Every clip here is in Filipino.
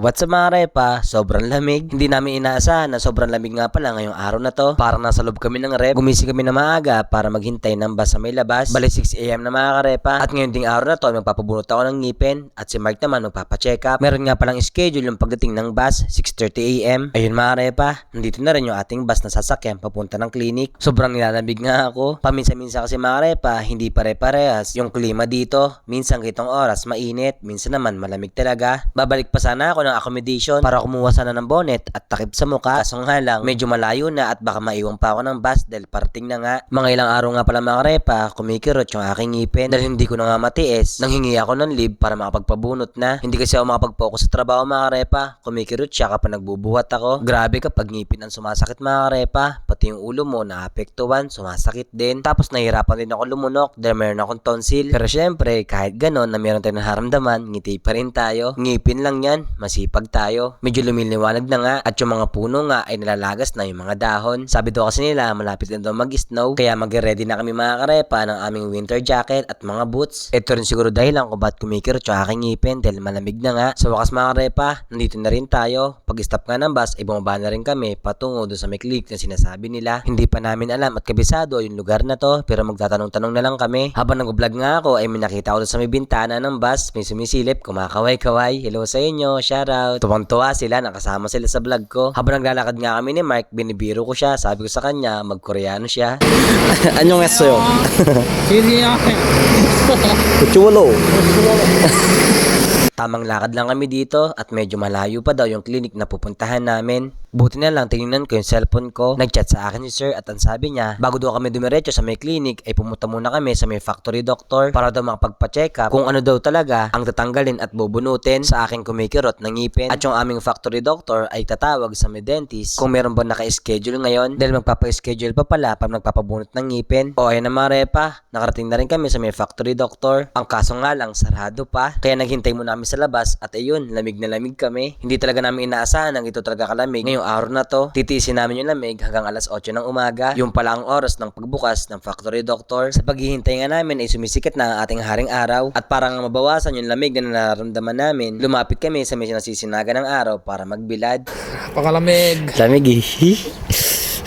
What's up mga repa? Sobrang lamig. Hindi namin inaasahan na sobrang lamig nga pala ngayong araw na to. Parang nasa loob kami ng rep. Gumising kami na maaga para maghintay ng bus sa may labas. Bali 6am na mga karepa. At ngayon ding araw na to, magpapabunot ako ng ngipin. At si Mark naman magpapacheck up. Meron nga palang schedule yung pagdating ng bus, 6.30am. Ayun mga repa, nandito na rin yung ating bus na sasakyan papunta ng clinic. Sobrang nilalamig nga ako. Paminsan-minsan kasi mga repa, hindi pare-parehas. Yung klima dito, minsan kitong oras mainit, minsan naman malamig talaga. Babalik pa sana ako ng accommodation para kumuha sana ng bonnet at takip sa muka. Kaso nga lang, medyo malayo na at baka maiwan pa ako ng bus dahil parating na nga. Mga ilang araw nga pala mga repa, kumikirot yung aking ngipin dahil hindi ko na nga matiis. Nanghingi ako ng leave para makapagpabunot na. Hindi kasi ako makapag-focus sa trabaho mga repa. Kumikirot siya kapag nagbubuhat ako. Grabe kapag ngipin ang sumasakit mga repa. Pati yung ulo mo naapektuhan, sumasakit din. Tapos nahihirapan din ako lumunok dahil meron akong tonsil. Pero syempre, kahit ganon na meron tayong naharamdaman, ngiti pa rin tayo. Ngipin lang yan, masipag tayo. Medyo lumiliwanag na nga at yung mga puno nga ay nalalagas na yung mga dahon. Sabi daw kasi nila malapit na daw mag-snow kaya mag-ready na kami mga karepa ng aming winter jacket at mga boots. Ito rin siguro dahilan kung ba't kumikirot yung aking ngipin dahil malamig na nga. Sa wakas mga karepa, nandito na rin tayo. Pag stop nga ng bus, ay bumaba na rin kami patungo doon sa may na sinasabi nila. Hindi pa namin alam at kabisado yung lugar na to pero magtatanong-tanong na lang kami. Habang nag-vlog nga ako ay may nakita ko sa may bintana ng bus, may sumisilip, kumakaway-kaway. Hello sa inyo, shoutout. Tuwang-tuwa sila, nakasama sila sa vlog ko. Habang naglalakad nga kami ni Mark, binibiro ko siya. Sabi ko sa kanya, magkoreano siya. Anong esoyo? Siri ako. Kuchulo. Tamang lakad lang kami dito at medyo malayo pa daw yung clinic na pupuntahan namin. Buti na lang tinignan ko yung cellphone ko. Nagchat sa akin si sir at ang sabi niya, bago daw kami dumiretso sa may clinic ay pumunta muna kami sa may factory doctor para daw makapagpa-check up kung ano daw talaga ang tatanggalin at bubunutin sa aking kumikirot ng ngipin. At yung aming factory doctor ay tatawag sa may dentist kung meron ba naka-schedule ngayon dahil magpapa-schedule pa pala pag magpapabunot ng ngipin. O ayun na mga repa, nakarating na rin kami sa may factory doctor. Ang kaso nga lang, sarado pa. Kaya naghintay muna kami sa labas at ayun, lamig na lamig kami. Hindi talaga namin inaasahan ang ito talaga kalamig. Ngayong araw na to, titiisin namin yung lamig hanggang alas 8 ng umaga. Yung pala ang oras ng pagbukas ng factory doctor. Sa paghihintay nga namin ay sumisikat na ang ating haring araw at para nga mabawasan yung lamig na nararamdaman namin, lumapit kami sa may nasisinaga ng araw para magbilad. Pakalamig. Lamig eh.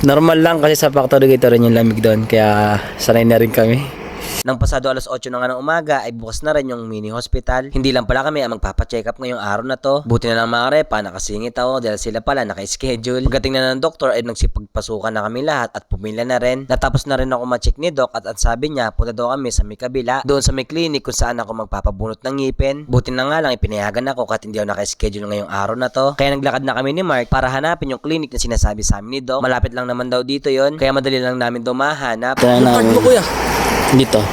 Normal lang kasi sa factory rin yung lamig doon kaya sanay na rin kami. Nang pasado alas 8 na nga ng umaga ay bukas na rin yung mini hospital. Hindi lang pala kami ang magpapacheck up ngayong araw na to. Buti na lang mga repa, nakasingit ako dahil sila pala naka-schedule. Pagdating na ng doktor ay nagsipagpasukan na kami lahat at pumila na rin. Natapos na rin ako ma-check ni doc at ang sabi niya punta daw kami sa may kabila. Doon sa may clinic kung saan ako magpapabunot ng ngipin. Buti na nga lang ipinayagan ako kahit hindi ako naka-schedule ngayong araw na to. Kaya naglakad na kami ni Mark para hanapin yung clinic na sinasabi sa amin ni doc. Malapit lang naman daw dito yon kaya madali lang namin daw mahanap. Kaya na Card mo kuya. dito.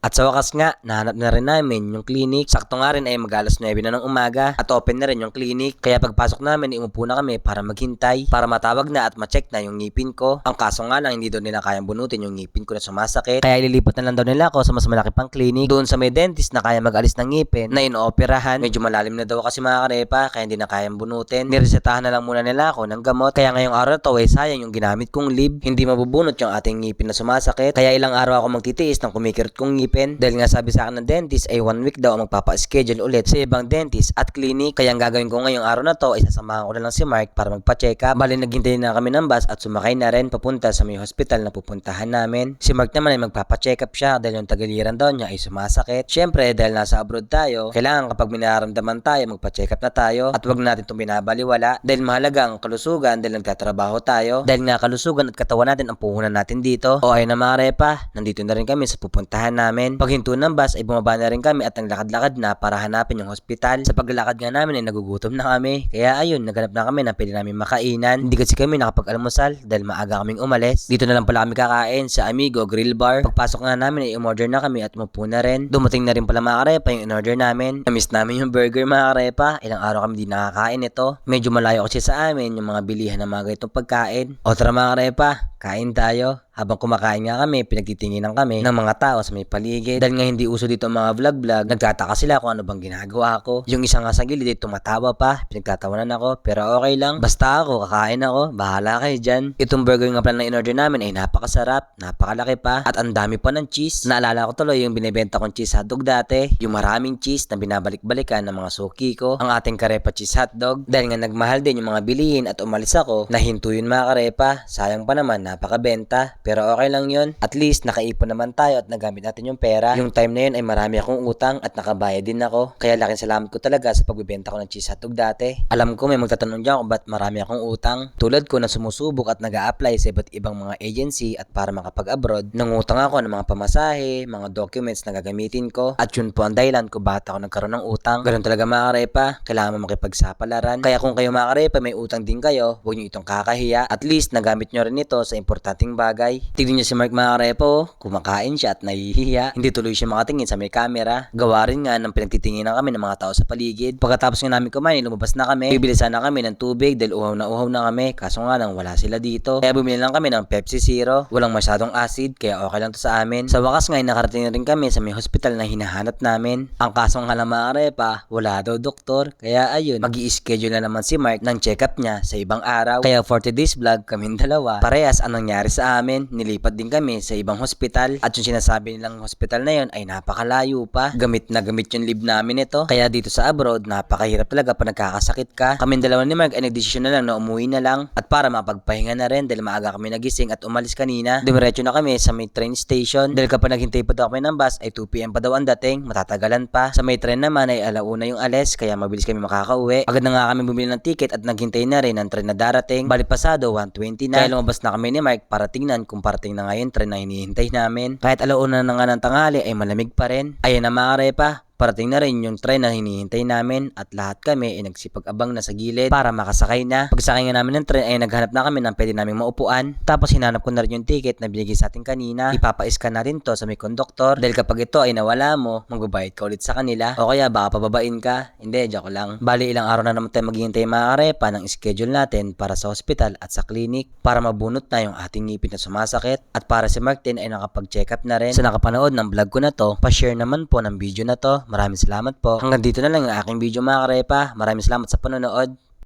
At sa wakas nga, nahanap na rin namin yung clinic. Sakto nga rin ay mag alas 9 na ng umaga at open na rin yung clinic. Kaya pagpasok namin, iumupo na kami para maghintay, para matawag na at ma-check na yung ngipin ko. Ang kaso nga lang, hindi daw nila kayang bunutin yung ngipin ko na sumasakit. Kaya ililipat na lang daw nila ako sa mas malaki pang clinic. Doon sa may dentist na kaya mag-alis ng ngipin na inooperahan. Medyo malalim na daw kasi mga karepa, kaya hindi na kayang bunutin. Niresetahan na lang muna nila ako ng gamot. Kaya ngayong araw to, ay sayang yung ginamit kong lib. Hindi mabubunot yung ating ngipin na sumasakit. Kaya ilang araw ako magtitiis ng kumikirot kong ngipin. Dahil nga sabi sa akin ng dentist ay one week daw ang magpapa-schedule ulit sa ibang dentist at clinic. Kaya ang gagawin ko ngayong araw na to ay sasamahan ko na lang si Mark para magpa-check up. Bali naghintay na kami ng bus at sumakay na rin papunta sa may hospital na pupuntahan namin. Si Mark naman ay magpapa-check up siya dahil yung tagiliran daw niya ay sumasakit. Siyempre dahil nasa abroad tayo, kailangan kapag may nararamdaman tayo magpa-check up na tayo at wag natin itong binabaliwala dahil mahalaga ang kalusugan dahil nagtatrabaho tayo. Dahil nga kalusugan at katawan natin ang puhunan natin dito. O ayun na mga repa, nandito na rin kami sa pupuntahan namin. Pag hinto ng bus ay bumaba na rin kami at naglakad-lakad na para hanapin yung hospital. Sa paglalakad nga namin ay nagugutom na kami. Kaya ayun, naghanap na kami ng pwede namin makainan. Hindi kasi kami nakapag-almusal dahil maaga kaming umalis. Dito na lang pala kami kakain sa Amigo Grill Bar. Pagpasok nga namin ay umorder na kami at umupo na rin. Dumating na rin pala mga karepa yung in-order namin. Namiss namin yung burger mga karepa. Ilang araw kami di nakakain ito. Medyo malayo kasi sa amin yung mga bilihan ng mga ganitong pagkain. O tara mga karepa, kain tayo. Habang kumakain nga kami, pinagtitinginan kami ng mga tao sa may paligid. Dahil nga hindi uso dito ang mga vlog-vlog, nagtataka sila kung ano bang ginagawa ko. Yung isa nga sa gilid, tumatawa pa, pinagtatawanan ako, pero okay lang. Basta ako, kakain ako, bahala kayo dyan. Itong burger nga pala na in-order namin ay napakasarap, napakalaki pa, at ang dami pa ng cheese. Naalala ko tuloy yung binibenta kong cheese hotdog dati, yung maraming cheese na binabalik-balikan ng mga suki ko, ang ating karepa cheese hotdog. Dahil nga nagmahal din yung mga bilihin at umalis ako, nahinto yun mga karepa. Sayang pa naman, napakabenta. Pero okay lang yun. At least nakaipon naman tayo at nagamit natin yung pera. Yung time na yun ay marami akong utang at nakabayad din ako. Kaya laking salamat ko talaga sa pagbibenta ko ng cheese hotdog dati. Alam ko may magtatanong dyan kung ba't marami akong utang. Tulad ko na sumusubok at nag apply sa iba't ibang mga agency at para makapag-abroad, nangutang ako ng mga pamasahe, mga documents na gagamitin ko. At yun po ang dahilan kung bakit ako nagkaroon ng utang. Ganun talaga mga karepa, kailangan mo makipagsapalaran. Kaya kung kayo mga karepa may utang din kayo, huwag nyo itong kakahiya. At least nagamit nyo rin ito sa importanteng bagay. Tignan nyo si Mark mga karepa, oh. kumakain siya at nahihiya. Hindi tuloy siya makatingin sa may camera. Gawa rin nga ng pinagtitinginan kami ng mga tao sa paligid. Pagkatapos nga namin kumain, lumabas na kami. Bibili sana kami ng tubig dahil uhaw na uhaw na kami. Kaso nga lang wala sila dito. Kaya bumili lang kami ng Pepsi Zero. Walang masyadong acid kaya okay lang to sa amin. Sa wakas nga nakarating na rin kami sa may hospital na hinahanap namin. Ang kaso nga lang mga wala daw doktor. Kaya ayun, mag schedule na naman si Mark ng check-up niya sa ibang araw. Kaya for today's vlog, kaming dalawa, parehas anong nangyari sa amin. Nilipat din kami sa ibang hospital. At yung sinasabi nilang hospital na yun ay napakalayo pa. Gamit na gamit yung leave namin ito. Kaya dito sa abroad, napakahirap talaga pag nagkakasakit ka. Kaming dalawa ni Mark ay nagdesisyon na lang na umuwi na lang. At para mapagpahinga na rin dahil maaga kami nagising at umalis kanina. Dumiretso na kami sa may train station. Dahil kapag naghintay pa daw kami ng bus ay 2pm pa daw ang dating. Matatagalan pa. Sa may train naman ay alauna yung alis kaya mabilis kami makakauwi. Agad na nga kami bumili ng ticket at naghintay na rin ang train na darating. Bali pasado 1.20 na. Kaya lumabas na kami ni Mark para tingnan kung parating na ngayon train na hinihintay namin. Kahit alauna na nga ng tanghali ay malamig pa rin. Ayan na mga repa. Parating na rin yung train na hinihintay namin at lahat kami ay nagsipag-abang na sa gilid para makasakay na. Pagsakay nga namin ng train ay naghanap na kami ng pwede naming maupuan. Tapos hinanap ko na rin yung ticket na binigay sa atin kanina. Ipapa-scan na rin to sa may konduktor dahil kapag ito ay nawala mo, magbabayad ka ulit sa kanila. O kaya baka pababain ka. Hindi, joke lang. Bali ilang araw na naman tayo maghihintay mga karepa ng schedule natin para sa hospital at sa clinic para mabunot na yung ating ngipin na sumasakit. At para si Martin ay nakapag-check up na rin. Sa nakapanood ng vlog ko na to, pa-share naman po ng video na to. Maraming salamat po. Hanggang dito na lang ang aking video mga karepa. Maraming salamat sa panonood.